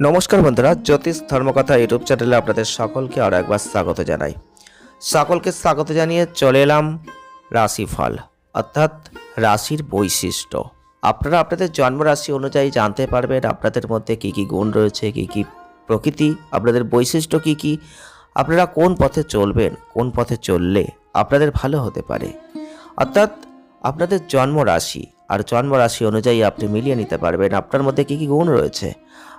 নমস্কার বন্ধুরা, জ্যোতিষ ধর্মকথা ইউটিউব চ্যানেলে আপনাদের সকলকে আরও একবার স্বাগত জানাই। সকলকে স্বাগত জানিয়ে চলে এলাম রাশিফল, অর্থাৎ রাশির বৈশিষ্ট্য। আপনারা আপনাদের জন্ম রাশি অনুযায়ী জানতে পারবেন আপনাদের মধ্যে কী কী গুণ রয়েছে, কী কী প্রকৃতি, আপনাদের বৈশিষ্ট্য কী কী, আপনারা কোন পথে চলবেন, কোন পথে চললে আপনাদের ভালো হতে পারে। অর্থাৎ আপনাদের জন্ম রাশি আর জন্ম রাশি অনুযায়ী আপনি মিলিয়ে নিতে পারবেন। আপনার মধ্যে কী কী গুণ রয়েছে?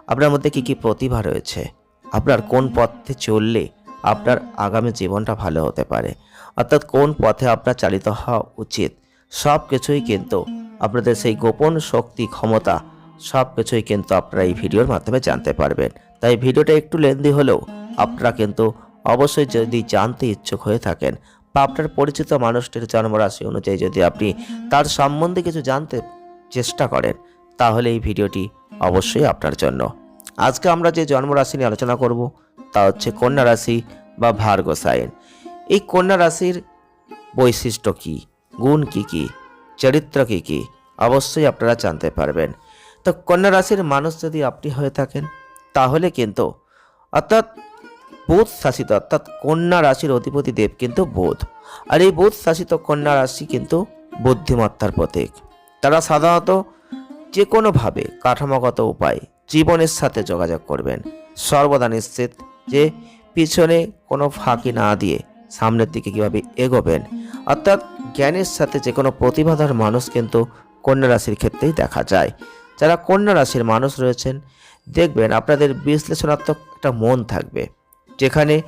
আপনার মধ্যে কী কী প্রতিভা রয়েছে? আপনার কোন পথে চললে আপনার আগামী জীবনটা ভালো হতে পারে? অর্থাৎ কোন পথে আপনার চালিত হওয়া উচিত? সব কিছুই কিন্তু আপনাদের সেই গোপন শক্তি, ক্ষমতা সব কিছুই কিন্তু আপনারা এই ভিডিওর মাধ্যমে জানতে পারবেন। তাই ভিডিওটা একটু লেন্দি হলেও আপনারা কিন্তু অবশ্যই যদি জানতে ইচ্ছুক হয়ে থাকেন বা আপনার পরিচিত মানুষটির জন্মরাশি অনুযায়ী যদি আপনি তার সম্বন্ধে কিছু জানতে চেষ্টা করেন, তাহলে এই ভিডিওটি অবশ্যই আপনার জন্য। আজকে আমরা যে জন্মরাশি নিয়ে আলোচনা করব, তা হচ্ছে কন্যা রাশি বা ভার্গ সাইন। এই কন্যা রাশির বৈশিষ্ট্য কি? গুণ কি কি? চরিত্র কি কি? অবশ্যই আপনারা জানতে পারবেন। তো কন্যা রাশির মানুষ যদি আপনি হয়ে থাকেন, তাহলে কিন্তু অর্থাৎ বুধ শাসিত, অর্থাৎ কন্যা রাশির অধিপতি দেব কিন্তু বোধ। আর এই বুধ শাসিত কন্যা রাশি কিন্তু বুদ্ধিমত্তার প্রতীক। তারা সাধারণত যে কোনোভাবে কাঠামোগত উপায় জীবনের সাথে যোগাযোগ করবেন। সর্বদা নিশ্চিত যে পিছনে কোনো ফাঁকি না দিয়ে সামনের দিকে কীভাবে এগোবেন। অর্থাৎ জ্ঞানের সাথে যে কোনো প্রতিভাধার মানুষ কিন্তু কন্যা রাশির ক্ষেত্রেই দেখা যায়। যারা কন্যা রাশির মানুষ রয়েছেন, দেখবেন আপনাদের বিশ্লেষণাত্মক একটা মন থাকবে। যেখানে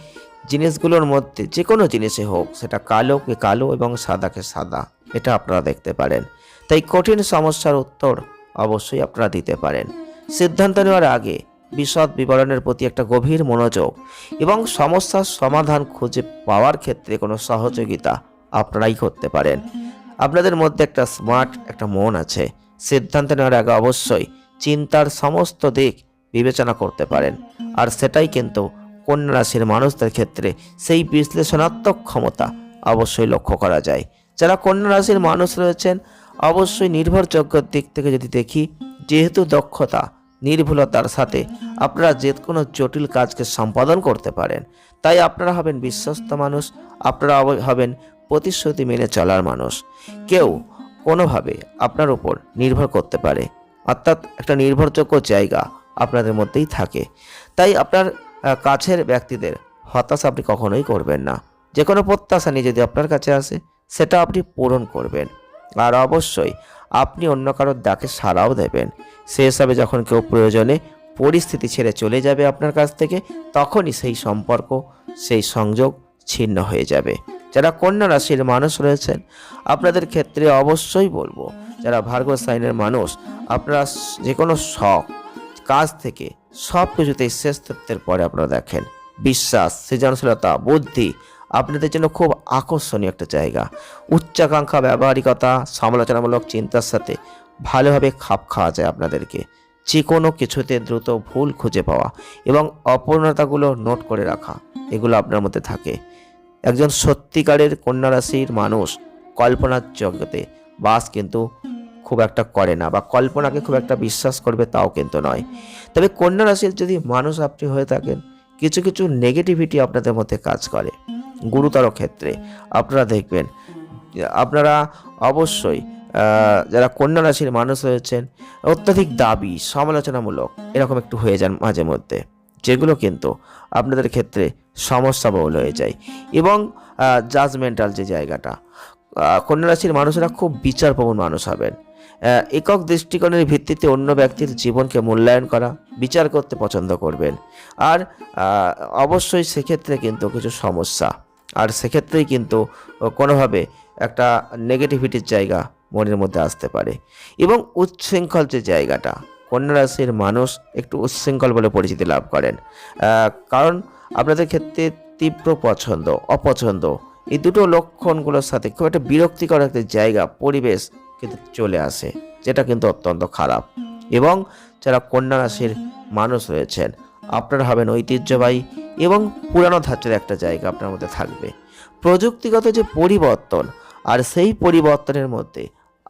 জিনিসগুলোর মধ্যে যে কোনো জিনিসে হোক, সেটা কালোকে কালো এবং সাদাকে সাদা, এটা আপনারা দেখতে পারেন। তাই কঠিন সমস্যার উত্তর অবশ্যই আপনারা দিতে পারেন। সিদ্ধান্ত নেওয়ার আগে বিশদ বিবরণের প্রতি একটা গভীর মনোযোগ এবং সমস্যার সমাধান খুঁজে পাওয়ার ক্ষেত্রে কোনো সহযোগিতা আপনারাই করতে পারেন। আপনাদের মধ্যে একটা স্মার্ট একটা মন আছে, সিদ্ধান্ত নেওয়ার আগে অবশ্যই চিন্তার সমস্ত দিক বিবেচনা করতে পারেন। আর সেটাই কিন্তু কন্যা রাশির মানুষদের ক্ষেত্রে সেই বিশ্লেষণাত্মক ক্ষমতা অবশ্যই লক্ষ্য করা যায়। যারা কন্যা রাশির মানুষ রয়েছেন, অবশ্যই নির্ভরযোগ্যর দিক থেকে যদি দেখি, যেহেতু দক্ষতা, নির্ভুলতার সাথে আপনারা যে কোনো জটিল কাজকে সম্পাদন করতে পারেন। তাই আপনারা হবেন বিশ্বস্ত মানুষ, আপনারা হবেন প্রতিশ্রুতি মেনে চলার মানুষ। কেউ কোনোভাবে আপনার উপর নির্ভর করতে পারে। অর্থাৎ একটা নির্ভরযোগ্য জায়গা আপনাদের মধ্যেই থাকে। তাই আপনার কাছের ব্যক্তিদের হতাশা আপনি কখনোই করবেন না। যে কোনো প্রত্যাশা নিয়ে যদি আপনার কাছে আসে, সেটা আপনি পূরণ করবেন। আর অবশ্যই আপনি অন্য কারোর ডাকে সাড়াও দেবেন। সে হিসাবে যখন কেউ প্রয়োজনে পরিস্থিতি ছেড়ে চলে যাবে আপনার কাছ থেকে, তখনই সেই সম্পর্ক, সেই সংযোগ ছিন্ন হয়ে যাবে। যারা কন্যা রাশির মানুষ রয়েছেন, আপনাদের ক্ষেত্রে অবশ্যই বলব, যারা ভার্গ সাইনের মানুষ, আপনারা যে কোনো শখ কাজ থেকে সব কিছুতেই শ্রেষ্ঠত্বের পরে আপনারা দেখেন। বিশ্বাস, সৃজনশীলতা, বুদ্ধি আপনাদের জন্য খুব আকর্ষণীয় একটা জায়গা। উচ্চাকাঙ্ক্ষা, ব্যবহারিকতা, সমালোচনামূলক চিন্তার সাথে ভালোভাবে খাপ খাওয়া যায় আপনাদেরকে। যে কোনো কিছুতে দ্রুত ভুল খুঁজে পাওয়া এবং অপূর্ণতাগুলো নোট করে রাখা, এগুলো আপনার মধ্যে থাকে। একজন সত্যিকারের কন্যা রাশির মানুষ কল্পনার জগতে বাস কিন্তু খুব একটা করে না বা কল্পনাকে খুব একটা বিশ্বাস করবে তাও কিন্তু নয়। তবে কন্যা রাশির যদি মানুষ আপনি হয়ে থাকেন, কিছু কিছু নেগেটিভিটি আপনাদের মধ্যে কাজ করে। গুরুতর ক্ষেত্রে আপনারা দেখবেন, আপনারা অবশ্যই যারা কন্যা রাশির মানুষ রয়েছেন, অত্যাধিক দাবি, সমালোচনামূলক এরকম একটু হয়ে যান মাঝে মধ্যে, যেগুলো কিন্তু আপনাদের ক্ষেত্রে সমস্যা বহুল হয়ে যায়। এবং জাজমেন্টাল যে জায়গাটা কন্যা রাশির মানুষেরা খুব বিচারপ্রবণ মানুষ হবেন। একক দৃষ্টিকোণের ভিত্তিতে অন্য ব্যক্তির জীবনকে মূল্যায়ন করা, বিচার করতে পছন্দ করবেন। আর অবশ্যই সেক্ষেত্রে কিন্তু কিছু সমস্যা। আর সেক্ষেত্রেই কিন্তু কোনোভাবে একটা নেগেটিভিটির জায়গা মনের মধ্যে আসতে পারে। এবং উচ্ছৃঙ্খল যে জায়গাটা, কন্যা রাশির মানুষ একটু উচ্ছৃঙ্খল বলে পরিচিতি লাভ করেন। কারণ আপনাদের ক্ষেত্রে তীব্র পছন্দ, অপছন্দ, এই দুটো লক্ষণগুলোর সাথে খুব একটা বিরক্তিকর একটা জায়গা, পরিবেশ কিন্তু চলে আসে, যেটা কিন্তু অত্যন্ত খারাপ। এবং যারা কন্যা রাশির মানুষ রয়েছেন, আপনারা হবেন ঐতিহ্যবাহী এবং পুরানো ধাঁচের একটা জায়গা আপনার মধ্যে থাকবে। প্রযুক্তিগত যে পরিবর্তন, আর সেই পরিবর্তনের মধ্যে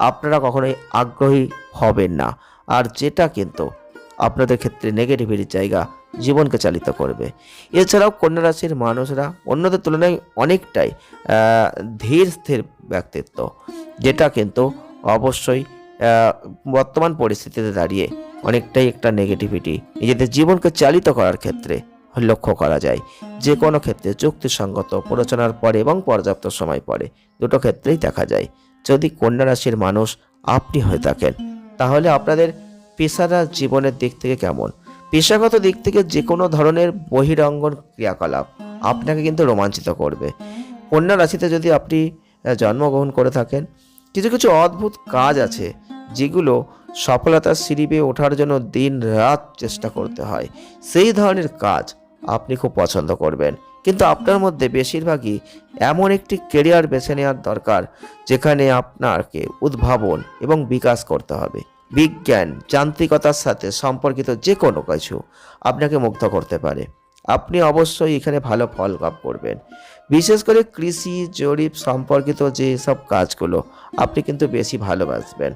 আপনারা কখনোই আগ্রহী হবেন না। আর যেটা কিন্তু আপনাদের ক্ষেত্রে নেগেটিভিটির জায়গা জীবনকে চালিত করবে। এছাড়াও কন্যা রাশির মানুষরা অন্যদের তুলনায় অনেকটাই ধীর স্থির ব্যক্তিত্ব, যেটা কিন্তু অবশ্যই বর্তমান পরিস্থিতিতে দাঁড়িয়ে অনেকটাই একটা নেগেটিভিটি নিজেদের জীবনকে চালিত করার ক্ষেত্রে লক্ষ্য করা যায়। যে কোনো ক্ষেত্রে যুক্তিসঙ্গত প্ররোচনার পরে এবং পর্যাপ্ত সময় পরে দুটো ক্ষেত্রেই দেখা যায়। যদি কন্যা রাশির মানুষ আপনি হয়ে থাকেন, তাহলে আপনাদের পেশাদার জীবনের দিক থেকে কেমন? পেশাগত দিক থেকে যে কোনো ধরনের বহিরঙ্গন ক্রিয়াকলাপ আপনাকে কিন্তু রোমাঞ্চিত করবে। কন্যা রাশিতে যদি আপনি জন্মগ্রহণ করে থাকেন কিছু কিছু অদ্ভুত কাজ আছে যেগুলো সফলতার সিঁড়ি বেয়ে ওঠার জন্য দিন রাত চেষ্টা করতে হয়। সেই ধরনের কাজ আপনি খুব পছন্দ করবেন। কিন্তু আপনার মধ্যে বেশিরভাগই এমন একটি কেরিয়ার বেছে নেওয়ার দরকার যেখানে আপনাকে উদ্ভাবন এবং বিকাশ করতে হবে। বিজ্ঞান, যান্ত্রিকতার সাথে সম্পর্কিত যে কোনো কিছু আপনাকে মুগ্ধ করতে পারে। আপনি অবশ্যই এখানে ভালো ফল লাভ করবেন। বিশেষ করে কৃষি, জরিপ সম্পর্কিত যে সব কাজগুলো আপনি কিন্তু বেশি ভালোবাসবেন।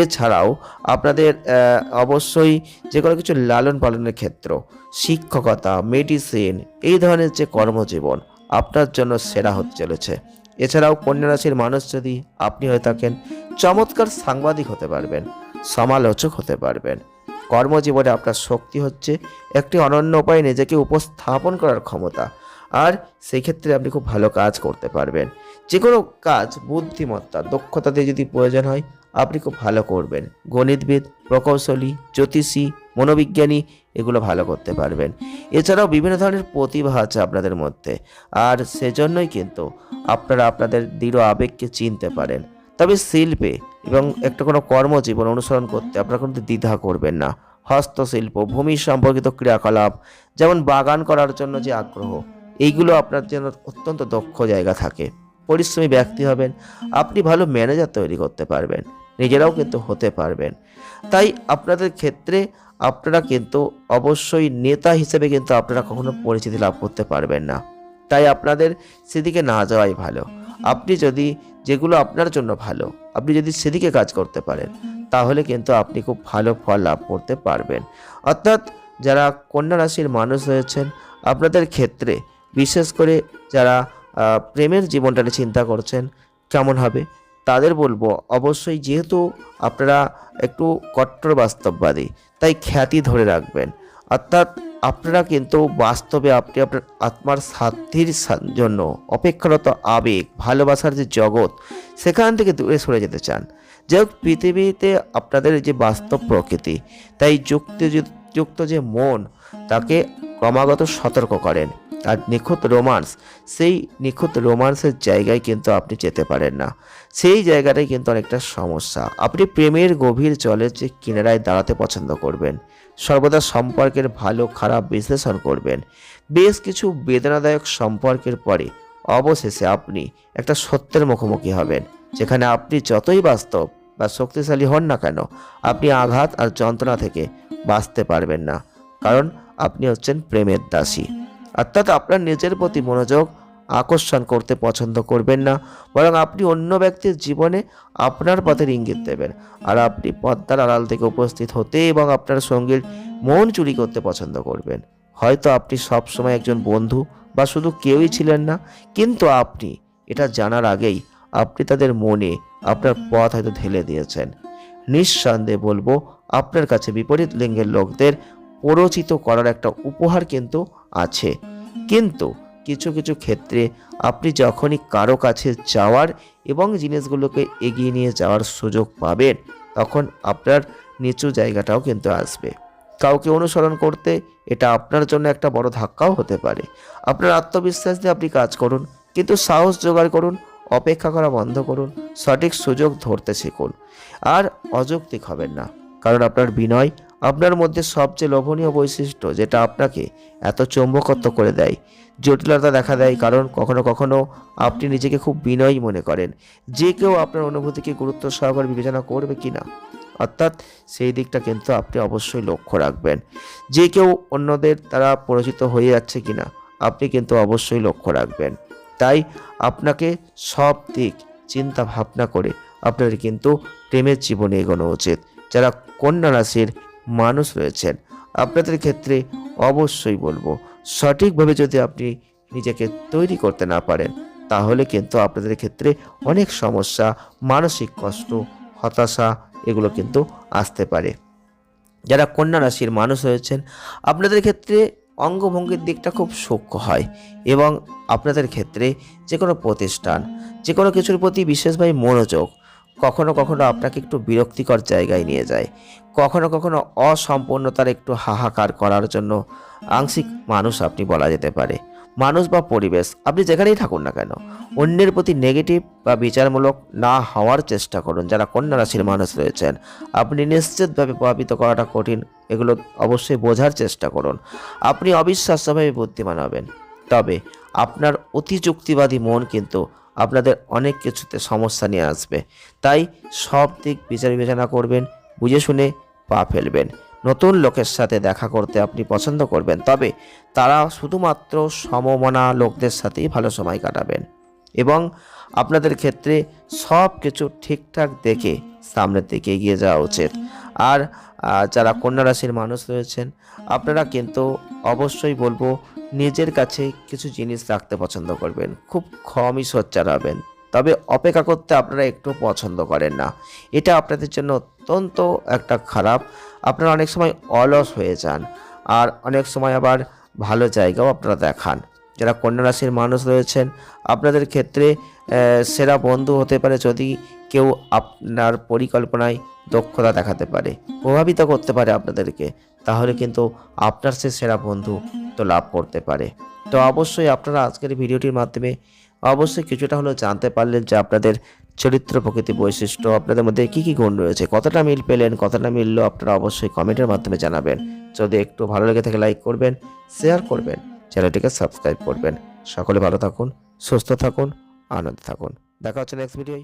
এছাড়াও আপনাদের অবশ্যই যে কোনো কিছু লালন পালনের ক্ষেত্র, শিক্ষকতা মেডিসিন এই ধরনের যে কর্মজীবন আপনার জন্য সেরা হতে চলেছে। এছাড়াও কন্যা রাশির মানুষ যদি আপনি হয়ে থাকেন, চমৎকার সাংবাদিক হতে পারবেন, সমালোচক হতে পারবেন। কর্মজীবনে আপনার শক্তি হচ্ছে একটি অনন্য উপায়ে নিজেকে উপস্থাপন করার ক্ষমতা। আর সেই ক্ষেত্রে আপনি খুব ভালো কাজ করতে পারবেন। যে কোনো কাজ, বুদ্ধিমত্তা, দক্ষতা দিয়ে যদি প্রয়োজন হয়, আপনি খুব ভালো করবেন। গণিতবিদ, প্রকৌশলী, জ্যোতিষী, মনোবিজ্ঞানী এগুলো ভালো করতে পারবেন। এছাড়াও বিভিন্ন ধরনের প্রতিভা আছে আপনাদের মধ্যে। আর সেজন্যই কিন্তু আপনারা আপনাদের দৃঢ় আবেগকে চিনতে পারেন। তবে শিল্পে এবং একটা কোনো কর্মজীবন অনুসরণ করতে আপনারা কিন্তু দ্বিধা করবেন না। হস্তশিল্প, ভূমি সম্পর্কিত ক্রিয়াকলাপ, যেমন বাগান করার জন্য যে আগ্রহ, এইগুলো আপনার জন্য অত্যন্ত দক্ষ জায়গা থাকে। পরিশ্রমী ব্যক্তি হবেন, আপনি ভালো ম্যানেজার তৈরি করতে পারবেন, নিজেরাও কিন্তু হতে পারবেন। তাই আপনাদের ক্ষেত্রে আপনারা কিন্তু অবশ্যই নেতা হিসেবে কিন্তু আপনারা কখনো পরিচিতি লাভ করতে পারবেন না। তাই আপনাদের সেদিকে না যাওয়াই ভালো। আপনি যদি যেগুলো আপনার জন্য ভালো আপনি যদি সেদিকে কাজ করতে পারেন, তাহলে কিন্তু আপনি খুব ভালো ফল লাভ করতে পারবেন। অর্থাৎ যারা কন্যা রাশির মানুষ রয়েছেন, আপনাদের ক্ষেত্রে বিশেষ করে যারা প্রেমের জীবনটা নিয়ে চিন্তা করছেন, কেমন হবে? তাদের বলব, অবশ্যই যেহেতু আপনারা একটু কট্টর বাস্তববাদী, তাই খ্যাতি ধরে রাখবেন। অর্থাৎ আপনারা কিন্তু বাস্তবে আপনি আপনার আত্মার সাধ্যের জন্য অপেক্ষারত আবেগ, ভালোবাসার যে জগৎ, সেখান থেকে দূরে সরে যেতে চান। যাই পৃথিবীতে আপনাদের যে বাস্তব প্রকৃতি, তাই যুক্তি যুক্ত যে মন, তাকে ক্রমাগত সতর্ক করেন। আর নিখুঁত রোমান্স, সেই নিখুঁত রোমান্সের জায়গায় কিন্তু আপনি যেতে পারেন না। সেই জায়গাটাই কিন্তু অনেকটা সমস্যা। আপনি প্রেমের গভীর জলের যে কিনারায় দাঁড়াতে পছন্দ করবেন। সর্বদা সম্পর্কের ভালো, খারাপ বিশ্লেষণ করবেন। বেশ কিছু বেদনাদায়ক সম্পর্কের পরে অবশেষে আপনি একটা সত্যের মুখোমুখি হবেন, যেখানে আপনি যতই বাস্তব বা শক্তিশালী হন না কেন, আপনি আঘাত আর যন্ত্রণা থেকে বাঁচতে পারবেন না, কারণ আপনি হচ্ছেন প্রেমের দাসী। অর্থাৎ আপনার নিজের প্রতি মনোযোগ আকর্ষণ করতে পছন্দ করবেন না, বরং আপনি অন্য ব্যক্তির জীবনে আপনার পথের ইঙ্গিত দেবেন। আর আপনি পদ্মার আড়াল থেকে উপস্থিত হতে এবং আপনার সঙ্গীর মন চুরি করতে পছন্দ করবেন। হয়তো আপনি সবসময় একজন বন্ধু বা শুধু কেউই ছিলেন না, কিন্তু আপনি এটা জানার আগেই আপনি তাদের মনে আপনার পথ হয়তো ঢেলে দিয়েছেন। নিঃসন্দেহে বলব, আপনার কাছে বিপরীত লিঙ্গের লোকদের পরিচিত করার একটা উপহার কিন্তু আছে। কিন্তু কিছু কিছু ক্ষেত্রে আপনি যখনই কারও কাছে যাওয়ার এবং জিনিসগুলোকে এগিয়ে নিয়ে যাওয়ার সুযোগ পাবেন, তখন আপনার নিচু জায়গাটাও কিন্তু আসবে। কাউকে অনুসরণ করতে এটা আপনার জন্য একটা বড় ধাক্কাও হতে পারে। আপনার আত্মবিশ্বাস দিয়ে আপনি কাজ করুন, কিন্তু সাহস জোগাড় করুন, অপেক্ষা করা বন্ধ করুন, সঠিক সুযোগ ধরতে শিখুন। আর অযৌক্তিক হবেন না, কারণ আপনার বিনয় আপনার মধ্যে সবচেয়ে লোভনীয় বৈশিষ্ট্য যেটা আপনাকে এত চৌম্বকত্ব করে দেয়। জটিলতা দেখা দেয় কারণ কখনো কখনো আপনি নিজেকে খুব বিনয়ী মনে করেন যে কেউ আপনার অনুভূতিকে গুরুত্ব সহকারে বিবেচনা করবে কি না অর্থাৎ সেই দিকটা কিন্তু আপনি অবশ্যই লক্ষ্য রাখবেন। যে কেউ অন্যদের দ্বারা পরিচিত হয়ে যাচ্ছে কিনা, আপনি কিন্তু অবশ্যই লক্ষ্য রাখবেন। তাই আপনাকে সব দিক চিন্তা ভাবনা করে আপনাদের কিন্তু প্রেমের জীবনে এগোনো উচিত। যারা কন্যা রাশির মানুষ রয়েছেন। আপনাদের ক্ষেত্রে অবশ্যই বলব, সঠিকভাবে যদি আপনি নিজেকে তৈরি করতে না পারেন, তাহলে কিন্তু আপনাদের ক্ষেত্রে অনেক সমস্যা, মানসিক কষ্ট, হতাশা, এগুলো কিন্তু আসতে পারে। যারা কন্যা রাশির মানুষ হয়েছেন আপনাদের ক্ষেত্রে অঙ্গভঙ্গির দিকটা খুব সূক্ষ্ম হয় এবং আপনাদের ক্ষেত্রে যে কোনো প্রতিষ্ঠান যে কোনো কিছুর প্রতি বিশেষভাবে মনোযোগ কখনো কখনো আপনাকে একটু বিরক্তিকর জায়গায় নিয়ে যায়। কখনো কখনো অসম্পূর্ণতার একটু হাহাকার করার জন্য আংশিক মানুষ আপনি বলা যেতে পারে। মানুষ বা পরিবেশ, আপনি যেখানেই থাকুন না কেন, অন্যের প্রতি নেগেটিভ বা বিচারমূলক না হওয়ার চেষ্টা করুন। যারা কন্যা রাশির মানুষ রয়েছেন, আপনি নিশ্চিতভাবে প্রভাবিত করাটা কঠিন। এগুলো অবশ্যই বোঝার চেষ্টা করুন। আপনি অবিশ্বাস্যভাবে বুদ্ধিমান হবেন। তবে আপনার অতি যুক্তিবাদী মন কিন্তু আপনাদের অনেক কিছুতে সমস্যা নিয়ে আসবে। তাই সব দিক বিচার বিবেচনা করবেন, বুঝে শুনে পা ফেলবেন। নতুন লোকের সাথে দেখা করতে আপনি পছন্দ করবেন, তবে তারা শুধুমাত্র সমমনা লোকদের সাথেই ভালো সময় কাটাবেন এবং আপনাদের ক্ষেত্রে সব কিছু ঠিকঠাক দেখে সামনের দিকে এগিয়ে যাওয়া উচিত। আর যারা কন্যা রাশির মানুষ রয়েছেন, আপনারা কিন্তু অবশ্যই বলব নিজের কাছে কিছু জিনিস রাখতে পছন্দ করবেন। খুব কমই সোচ্চার হবেন। তবে অপেক্ষা করতে আপনারা একটু পছন্দ করেন না। এটা আপনাদের জন্য অত্যন্ত একটা খারাপ। আপনারা অনেক সময় অলস হয়ে যান আর অনেক সময় আবার ভালো জায়গাও আপনারা দেখান। যারা কন্যা রাশির মানুষ রয়েছেন, আপনাদের ক্ষেত্রে সেরা বন্ধু হতে পারে যদি কেউ আপনার পরিকল্পনায় দক্ষতা দেখাতে পারে, প্রভাবিত করতে পারে আপনাদেরকে। তাহলে কিন্তু আপনার সে সেরা বন্ধু তো লাভ করতে পারে। তো অবশ্যই আপনারা আজকের ভিডিওটির মাধ্যমে অবশ্যই কিছুটা হলেও জানতে পারলেন যে আপনাদের চরিত্র প্রকৃতি বৈশিষ্ট্য, আপনাদের মধ্যে কী কী গুণ রয়েছে, কতটা মিল পেলেন, কতটা মিললো আপনারা অবশ্যই কমেন্টের মাধ্যমে জানাবেন। যদি একটু ভালো লেগে থাকে লাইক করবেন, শেয়ার করবেন, চ্যানেলটিকে সাবস্ক্রাইব করবেন। সকলে ভালো থাকুন, সুস্থ থাকুন, আনন্দে থাকুন। দেখা হচ্ছে নেক্সট ভিডিওয়